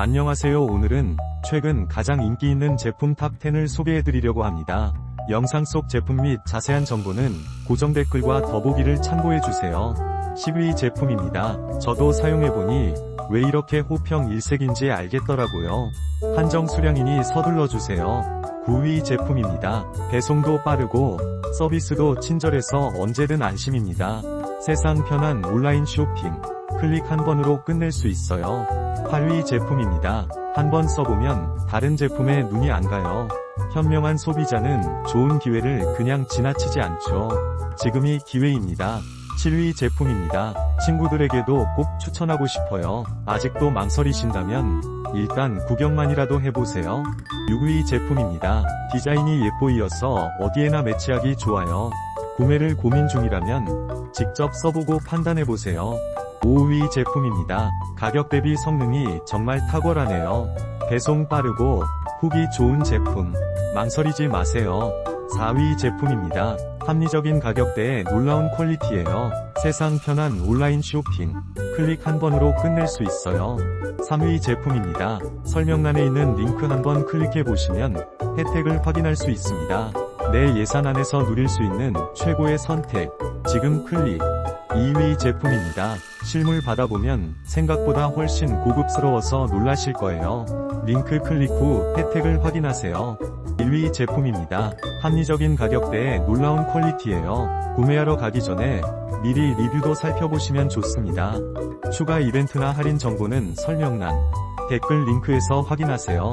안녕하세요 오늘은 최근 가장 인기 있는 제품 탑10을 소개해드리려고 합니다. 영상 속 제품 및 자세한 정보는 고정 댓글과 더보기를 참고해주세요. 10위 제품입니다. 저도 사용해보니 왜 이렇게 호평 일색인지 알겠더라고요. 한정 수량이니 서둘러주세요. 9위 제품입니다. 배송도 빠르고 서비스도 친절해서 언제든 안심입니다. 세상 편한 온라인 쇼핑. 클릭 한 번으로 끝낼 수 있어요. 8위 제품입니다. 한 번 써보면 다른 제품에 눈이 안 가요. 현명한 소비자는 좋은 기회를 그냥 지나치지 않죠. 지금이 기회입니다. 7위 제품입니다. 친구들에게도 꼭 추천하고 싶어요. 아직도 망설이신다면 일단 구경만이라도 해보세요. 6위 제품입니다. 디자인이 예뻐이어서 어디에나 매치하기 좋아요. 구매를 고민 중이라면 직접 써보고 판단해보세요. 5위 제품입니다. 가격 대비 성능이 정말 탁월하네요. 배송 빠르고 후기 좋은 제품. 망설이지 마세요. 4위 제품입니다. 합리적인 가격대에 놀라운 퀄리티예요. 세상 편한 온라인 쇼핑. 클릭 한 번으로 끝낼 수 있어요. 3위 제품입니다. 설명란에 있는 링크 한 번 클릭해 보시면 혜택을 확인할 수 있습니다. 내 예산 안에서 누릴 수 있는 최고의 선택. 지금 클릭. 2위 제품입니다. 실물 받아보면 생각보다 훨씬 고급스러워서 놀라실 거예요. 링크 클릭 후 혜택을 확인하세요. 1위 제품입니다. 합리적인 가격대에 놀라운 퀄리티예요. 구매하러 가기 전에 미리 리뷰도 살펴보시면 좋습니다. 추가 이벤트나 할인 정보는 설명란, 댓글 링크에서 확인하세요.